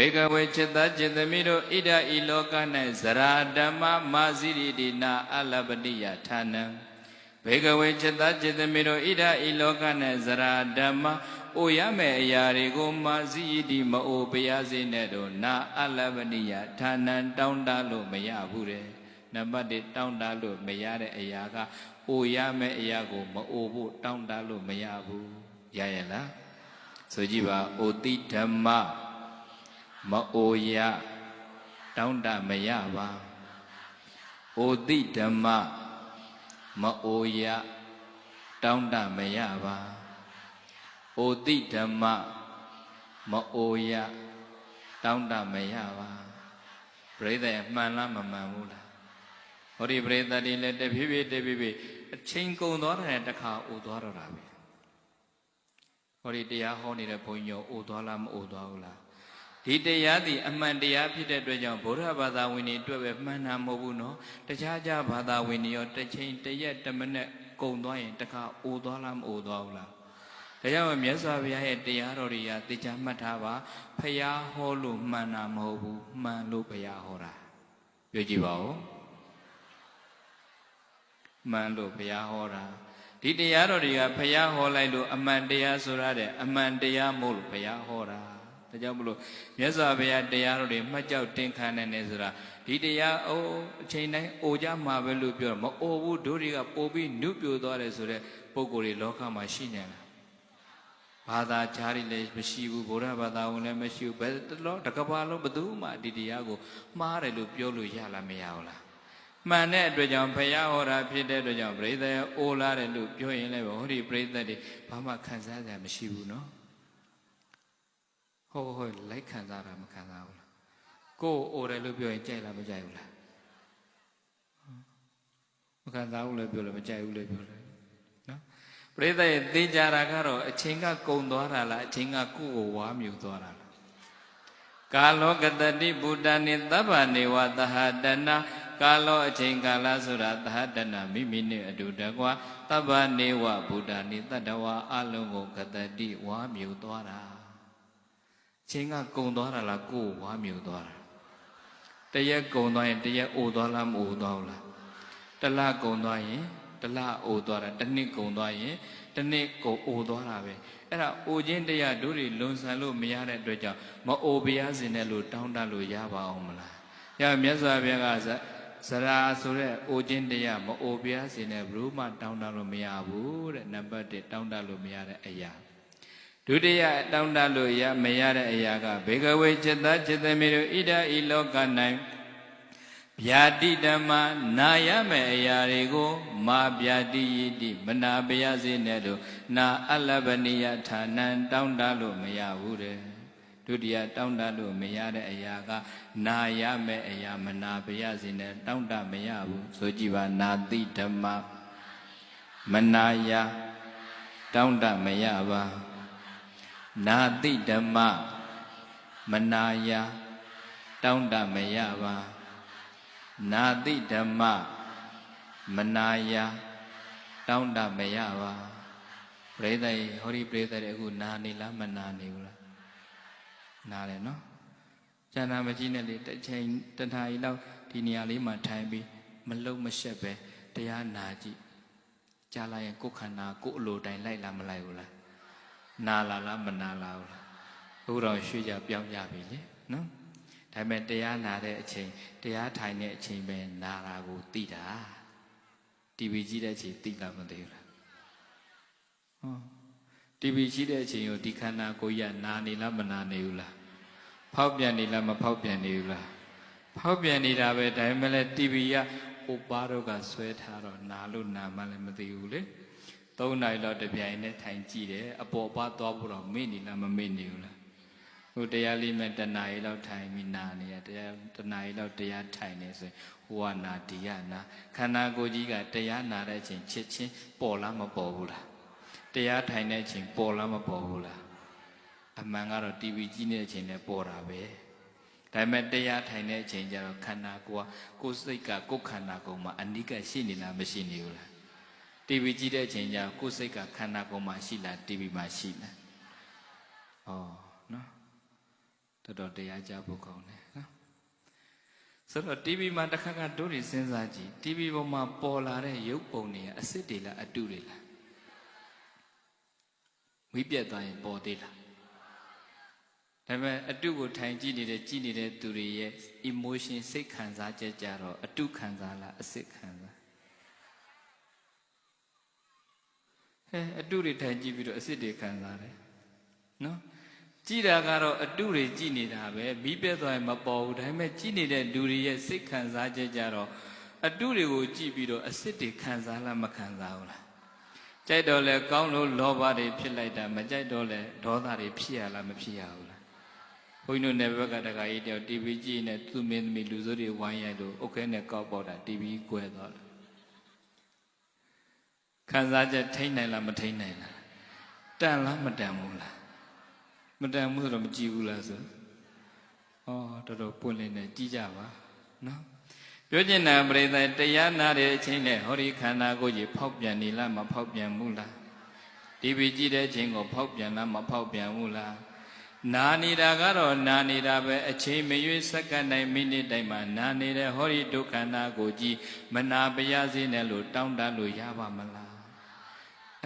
ဘေကဝေจิตတจิตသမီးတို့ဣဒဤလောက၌ဇရာဓမ္မမာဇိရိတိနာအလပတိယဌာနံဘေကဝေจิตတจิตသမီးတို့ဣဒဤလောက၌ဇရာဓမ္မအိုရမဲ့အရာတွေကိုမာဇိရိတိမအိုပရစေနဲ့တော့နာအလပတိယဌာနံတောင်းတလို့မရဘူးတဲ့နံပါတ်1တောင်းတလို့မရတဲ့အရာကအိုရမဲ့အရာကိုမအိုဖို့တောင်းတလို့မရဘူးရရဲ့လားဆိုကြည့်ပါအိုတိဓမ္မ မအိုရတောင်းတမရပါအိုတိဓမ္မမအိုရတောင်းတမရပါအိုတိဓမ္မမအိုရတောင်းတမရပါပြိဿရဲ့မှန်လားမမှန်ဘူးလားဟောဒီပြိဿတွေလည်းတဖြည်းဖြည်းတဖြည်းဖြည်းအချိန်ကုန်သွားတဲ့တခါအိုသွားတော့တာပဲဟောဒီတရားဟောနေတဲ့ဘုန်းကြီးရောအိုသွားလားမအိုသွားဘူးလား ဒီတရားသည်အမှန်တရားဖြစ်တဲ့အတွက်ကြောင့်ဗုဒ္ဓဘာသာဝင်တွေအတွက်ပဲမှန်တာမဟုတ်ဘူးနော်တခြားခြားဘာသာဝင်တွေရောတစ်ချိန်တစ်ရက်တစ်မိနစ်ကုန်သွားရင်တခါအိုသွားလားမအိုသွားဘူးလားဒါကြောင့်မြတ်စွာဘုရားရဲ့တရားတော်တွေကသိချမှတ်ထားပါဖျားဟောလို့မှန်တာမဟုတ်ဘူးမှန်လို့ဘုရားဟောတာပြောကြည့်ပါဦးမှန်လို့ဘုရားဟောတာဒီတရားတော်တွေကဘုရားဟောလိုက်လို့အမှန်တရားဆိုရတဲ့အမှန်တရားမို့လို့ဘုရားဟောတာ ဒါကြောင့်မလို့မြတ်စွာဘုရားတရားတော်တွေမှတ်ကြောက်တင်ခံနေနေဆိုတာဒီတရားအိုးအချိန်တိုင်းအိုကြမှာပဲလို့ပြောတော့မအိုဘူးတို့တွေကပို့ပြီးနုပြိုသွားတယ်ဆိုတဲ့ပုံကိုယ်တွေလောကမှာရှိနေလားဘာသာခြားတွေလည်းမရှိဘူးဗုဒ္ဓဘာသာဝင်လည်းမရှိဘူးဘယ်တော့တကဘာလုံးဘယ်သူမှဒီတရားကိုမှားတယ်လို့ပြောလို့ရလားမရဘူးလားမှန်တဲ့အတွက်ကြောင့်ဘုရားဟောတာဖြစ်တဲ့အတွက်ကြောင့်ပရိသတ်အိုလာတယ်လို့ပြောရင်လည်းဟောဒီပရိသတ်တွေဘာမှခံစားကြမရှိဘူးနော် ဟောဟောလိုက်ခံစားတာမခံစားဘူးလားကိုယ်အိုတယ်လို့ပြောရင်ကြိုက်လားမကြိုက်ဘူးလားမခံစားဘူးလည်းပြောလို့မကြိုက်ဘူးလည်းပြောတယ်နော်ပရိသတ်ရဲ့သိကြတာကတော့အချိန်ကကုံသွားတာလားအချိန်ကကိုယ့်ကိုဝါမြူသွားတာလားကာလောကတတိဗုဒ္ဓနိသဗ္ဗနေဝသဟတနာကာလောအချိန်ကာလဆိုတာသဟတနာမိမိနဲ့အတူတကွာသဗ္ဗနေဝဗုဒ္ဓနိတတဝါအလုံးကိုကတတိဝါမြူသွားတာ ချိန်ကကုံသွားတာလားကိုယ်ဝါမြူသွားတာတရက်ကုံသွားရင်တရက်အိုသွားလားမအိုသွားဘူးလားတလကုံသွားရင်တလအိုသွားတာတစ်နှစ်ကုံသွားရင်တစ်နှစ်ကိုအိုသွားတာပဲအဲ့ဒါအိုခြင်းတရားတို့တွေလွန်ဆန်လို့မရတဲ့အတွက်ကြောင့်မအိုပါရစေနဲ့လို့တောင်းတလို့ရပါအောင်မလား။ညမြတ်စွာဘုရားကဇရာဆိုတဲ့အိုခြင်းတရားမအိုပါရစေနဲ့ဘယ်လို့မှတောင်းတလို့မရဘူးတဲ့နံပါတ်1တောင်းတလို့မရတဲ့အရာ ဒုတိယတောင်းတလို့ရမရတဲ့အရာကဘေကဝေจิตတจิตမေတို့ဣဒဤလောက၌ဗျာတိဓမ္မနာရမဲ့အရာတွေကိုမာဗျာတိယတိမနာပယစေနဲ့တို့နာအလဗနိယဌာနံတောင်းတလို့မရဘူးတဲ့ဒုတိယတောင်းတလို့မရတဲ့အရာက နာရမဲ့အရာမနာပယစေနဲ့တောင်းတမရဘူးဆိုကြည့်ပါနာတိဓမ္မမနာယတောင်းတမရပါ နာတိဓမ္မမနာယတောင်းတမရပါနာတိဓမ္မမနာယတောင်းတမရပါပရိသတ်ဟောဒီပရိသတ်တွေအခုနာနေလားမနာနေဘူးလားနာတယ်နော်ကျန်တာမကြည့်နဲ့လေတစ်ချိန်တဏှာကြီးလောက်ဒီနေရာလေးမှာထိုင်ပြီးမလုံမရှက်ပဲတရားနာကြည့်ကြားလိုက်ရင်ကိုယ်ခန္ဓာကိုယ်အလိုတိုင်းလိုက်လားမလိုက်ဘူးလား နာလာလားမနာလာဘူးလားဘုရားရွှေ့ကြပြောင်းကြပြီလေနော်ဒါပေမဲ့တရားနာတဲ့အချိန်တရားထိုင်တဲ့အချိန်ပဲနာတာကိုသိတာ TV ကြည့်တဲ့အချိန်သိလားမသိဘူးလားဟော TV ကြည့်တဲ့အချိန်ကိုဒီခန္ဓာကိုယ်ရနာနေလားမနာနေဘူးလားဖောက်ပြန်နေလားမဖောက်ပြန်နေဘူးလားဖောက်ပြန်နေတာပဲဒါပေမဲ့လည်း TV ကဥပါတော့ကဆွဲထားတော့နာလို့နာမှလည်းမသိဘူးလေ ၃နိုင်တော့တပြိုင်နဲ့ထိုင်ကြည့်တယ်အပေါ်ပါသွားဖို့တော့မေ့နေလားမမေ့နေဘူးလားဟိုတရားလေးမဲ့တဏှာရီလောက်ထိုင်ပြီးနာနေရတရားတဏှာရီလောက်တရားထိုင်နေဆိုရင်ဟိုကနာဒီကနာခန္ဓာကိုယ်ကြီးကတရားနာတဲ့အချိန်ချစ်ချင်းပေါ်လားမပေါ်ဘူးလားတရားထိုင်တဲ့အချိန်ပေါ်လားမပေါ်ဘူးလားအမှန်ကတော့ TV ကြည့်နေတဲ့အချိန်နဲ့ပေါ်တာပဲဒါပေမဲ့တရားထိုင်တဲ့အချိန်ကျတော့ခန္ဓာကိုယ်ကကိုယ်စိတ်ကကိုယ်ခန္ဓာကိုယ်မှာအနိကရှိနေလားမရှိနေဘူးလား TV ကြည့်တဲ့အချိန်ကျကိုယ်စိတ်ကခန္ဓာကိုယ်မှာရှိလား TV မှာရှိလားဩနော်တော်တော်တရားကြဖို့ကောင်းတယ်နော်ဆိုတော့ TV မှာတစ်ခါကတို့တွေစဉ်းစားကြည့် TV ပေါ်မှာပေါ်လာတဲ့ရုပ်ပုံတွေကအစ်စ်တွေလားအတုတွေလားဝိပြက်သွားရင်ပေါ်သေးလားဒါပေမဲ့အတုကိုထိုင်ကြည့်နေတဲ့ကြည့်နေတဲ့သူတွေရဲ့ emotion စိတ်ခံစားချက်ကြတော့အတုခံစားလားအစ်စ်ခံစား ဟဲအတုတွေထိုင်ကြည့်ပြီးတော့အစ်စ်တွေခံစားတယ်နော်ကြည်တာကတော့အတုတွေကြည်နေတာပဲမိပဲသွားရင်မပေါ်ဘူးဒါပေမဲ့ကြည်နေတဲ့လူတွေရဲ့စိတ်ခံစားချက်ကြတော့အတုတွေကိုကြည်ပြီးတော့အစ်စ်တွေခံစားလားမခံစားဘူးလားကြိုက်တော့လဲကောင်းလို့လောဘတွေဖြစ်လိုက်တာမကြိုက်တော့လဲဒေါသတွေဖြစ်ရလားမဖြစ်ရဘူးလားဘုန်းကြီးတို့နယ်ဘက်ကတခါကြီးတယောက် TV ကြည့်နေသူမင်းသမီးလူစိုးတွေဝိုင်းရိုက်လို့အုတ်ခဲနဲ့ကောက်ပေါက်တာ TV ကွဲသွားတယ် ခံစားချက်ထိန်းနိုင်လားမထိန်းနိုင်လားတန်လားမတန်ဘူးလားမတန်ဘူးဆိုတော့မကြည့်ဘူးလားဆိုဩတော်တော်ပွင့်လင်းနေကြည့်ကြပါနော်ပြောချင်တာပရိသတ်တရားနာတဲ့အချိန်နဲ့ဟောဒီခန္ဓာကိုယ်ကြီးဖောက်ပြန်နေလားမဖောက်ပြန်ဘူးလားဒီပြီကြည့်တဲ့အချိန်ကိုဖောက်ပြန်လားမဖောက်ပြန်ဘူးလားနာနေတာကတော့နာနေတာပဲအချိန်မရွေးစက္ကန့်တိုင်းမိနစ်တိုင်းမှာနာနေတဲ့ဟောဒီဒုက္ခနာကိုကြီးမနာပရစေနဲ့လို့တောင်းတလို့ရပါမလား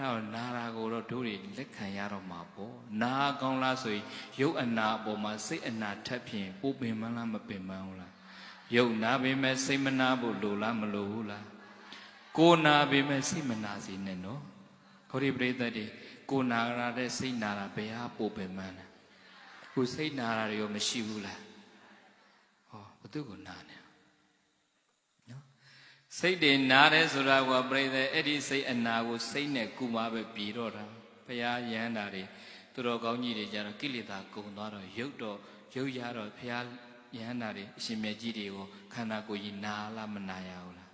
အဲ့ဒါနာတာကိုတော့တို့တွေလက်ခံရတော့မှာပေါ့နာကောင်းလားဆိုရင်ရုပ်အနာအပေါ်မှာစိတ်အနာထပ်ဖြင့်ပိုပင်မလားမပင်မဘူးလားရုပ်နာပေမဲ့စိတ်မနာဖို့လိုလားမလိုဘူးလားကိုနာပေမဲ့စိတ်မနာစေနဲ့နော်ခေါရိပရိသတ်တွေကိုနာရတဲ့စိတ်နာတာဘယ်ဟာပိုပင်မလဲကိုစိတ်နာတာတွေရောမရှိဘူးလားဟောဘသူကိုနာနေနော် စိတ်တွေနာတယ်ဆိုတာကပြိဿအဲ့ဒီစိတ်အနာကိုစိတ်နဲ့ကုမပဲပြီးတော့တာဘုရားယန္တာတွေသူတော်ကောင်းကြီးတွေကြတော့ကိလေသာကုန်သွားတော့ရုပ်တော့ရုပ်ရတော့ဘုရားယန္တာတွေအရှင်မြတ်ကြီးတွေကိုခန္ဓာကိုယ်ကြီးနာလားမနာရဘူးလား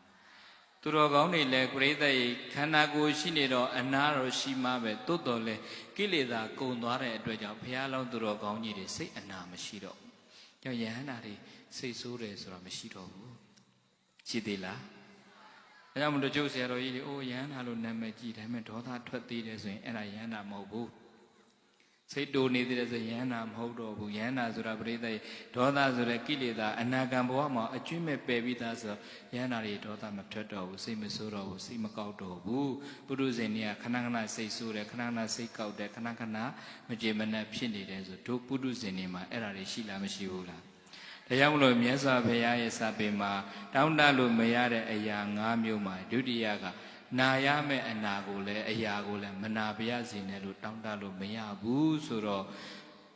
သူတော်ကောင်းတွေလည်းပြိဿရေခန္ဓာကိုယ်ရှိနေတော့အနာတော့ရှိမှပဲတိုးတော်လဲကိလေသာကုန်သွားတဲ့အတွက်ကြောင့်ဘုရားလောင်းသူတော်ကောင်းကြီးတွေစိတ်အနာမရှိတော့ဘူး။ကြောင့်ယဟန္တာတွေစိတ်ဆိုးတယ်ဆိုတာမရှိတော့ဘူး။ရှိသေးလား။ အဲကြောင့်မလို့ကျုပ်ဆရာတော်ကြီးတွေအိုးယဟန္တာလို့နာမည်ကြီးဒါပေမဲ့ဒေါသထွက်သေးတယ်ဆိုရင်အဲ့ဒါယဟန္တာမဟုတ်ဘူး။စိတ်တိုနေသေးတယ်ဆိုယဟန္တာမဟုတ်တော့ဘူး။ယဟန္တာဆိုတာပရိသတ်ဒေါသဆိုတဲ့ကိလေသာအနာဂံဘဝမှာအကျွင့်မဲ့ပယ်ပြီးသားဆိုယဟန္တာတွေဒေါသမထွက်တော့ဘူးစိတ်မဆိုးတော့ဘူးစိတ်မကောက်တော့ဘူး။ပုရုဇဉ်တွေကခဏခဏစိတ်ဆိုးတယ်ခဏခဏစိတ်ကောက်တယ်ခဏခဏမကြေမနက်ဖြစ်နေတယ်ဆိုတို့ပုရုဇဉ်တွေမှာအဲ့ဒါတွေရှိလားမရှိဘူးလား။ ဒါကြောင့်မလို့မြတ်စွာဘုရားရဲ့စာပေမှာတောင်းတလို့မရတဲ့အရာ၅မျိုးမှာဒုတိယကနာရမယ့်အနာကိုလည်းအရာကိုလည်းမနာပါရစေနဲ့လို့တောင်းတလို့မရဘူးဆိုတော့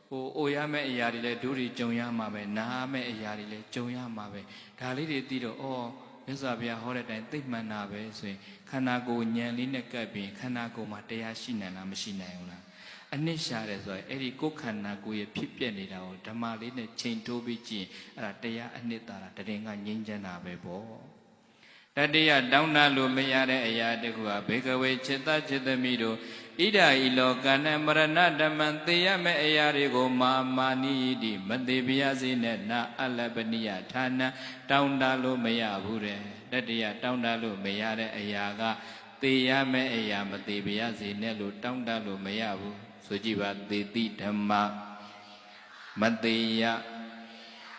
ဟိုအိုရမယ့်အရာတွေလည်းဒုတွေကြုံရမှာပဲနာရမယ့်အရာတွေလည်းကြုံရမှာပဲဒါလေးတွေသိတော့အော်မြတ်စွာဘုရားဟောတဲ့အတိုင်းသိမှန်တာပဲဆိုရင်ခန္ဓာကိုယ်ဉာဏ်လေးနဲ့ကပ်ပြီးခန္ဓာကိုယ်မှာတရားရှိနိုင်လားမရှိနိုင်ဘူးလား အနစ်ရှာတယ်ဆိုရင်အဲ့ဒီကိုယ်ခန္ဓာကိုယ်ရဲ့ဖြစ်ပျက်နေတာကိုဓမ္မလေးနဲ့ချိန်တိုးပြီးကြည့်အဲ့ဒါတရားအနှစ်သာရတရင်ကငြိမ်းချမ်းတာပဲပေါ့တတိယတောင်းတလို့မရတဲ့အရာတခုဟာဘေကဝေจิตจิตမိတို့ဣဒာဤလောကနဲ့မရဏဓမ္မံသေရမယ့်အရာတွေကိုမာမာနိတိမသေးပြရစေနဲ့နာအလပနိယဌာနတောင်းတလို့မရဘူးတဲ့တတိယတောင်းတလို့မရတဲ့အရာကသေရမယ့်အရာမသေးပြရစေနဲ့လို့တောင်းတလို့မရဘူး ဆိုကြည့်ပါသေတိဓမ္မမသေးရ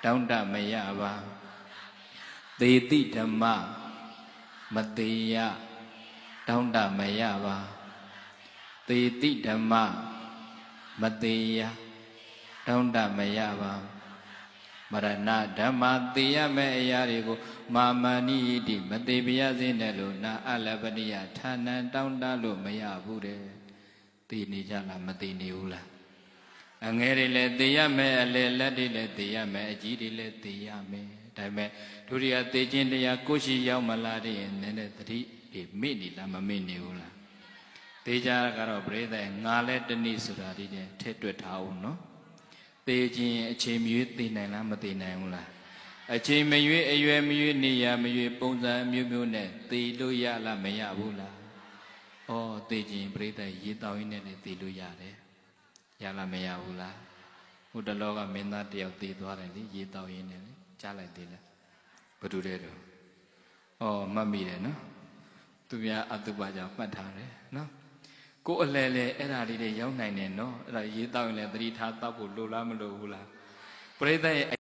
တောင်းတမရပါသေတိဓမ္မမသေးရတောင်းတမရပါသေတိဓမ္မမသေးရတောင်းတမရပါမရဏဓမ္မသေရမယ့်အရာတွေကိုမာမဏိတိမသေးပြရစေနဲ့လို့နာအလပနိယဌာနံတောင်းတလို့မရဘူးတဲ့ သေနေကြလားမသေနေဘူးလားအငယ်တွေလည်းသေရမယ်အလေလက်တွေလည်းသေရမယ်အကြီးတွေလည်းသေရမယ်ဒါပေမဲ့ဒုတိယသေခြင်းတရားကိုရှိရောက်မလာတဲ့ရင်နည်းနည်းသတိတွေမိနေလားမမိနေဘူးလားသေကြကတော့ပြိဿငါလည်းတနည်းဆိုတာဒီတဲ့ထည့်တွက်ထားအောင်နော်သေခြင်းအချိန်မရွေးသေနိုင်လားမသေနိုင်ဘူးလားအချိန်မရွေးအရွယ်မရွေးနေရမရွေးပုံစံမျိုးမျိုးနဲ့သေလို့ရလားမရဘူးလား ဩသေခြင်းပြိဿရေတောင်းရင်းနဲ့သေလို့ရတယ်ရလားမရဘူးလားဟိုတလောကမင်းသားတယောက်သေသွားတယ်လေရေတောင်းရင်းနဲ့လေကြားလိုက်သေးလားဘယ်သူတဲ့တော့ဩမှတ်မိတယ်နော်သူများအတုပါကြောင့်မှတ်ထားတယ်နော်ကိုအလဲလဲအဲ့ဒါလေးတွေရောက်နိုင်တယ်နော်အဲ့ဒါရေးတောက်ရင်လည်းသတိထားတောက်ဖို့လိုလားမလိုဘူးလားပရိသတ်ရဲ့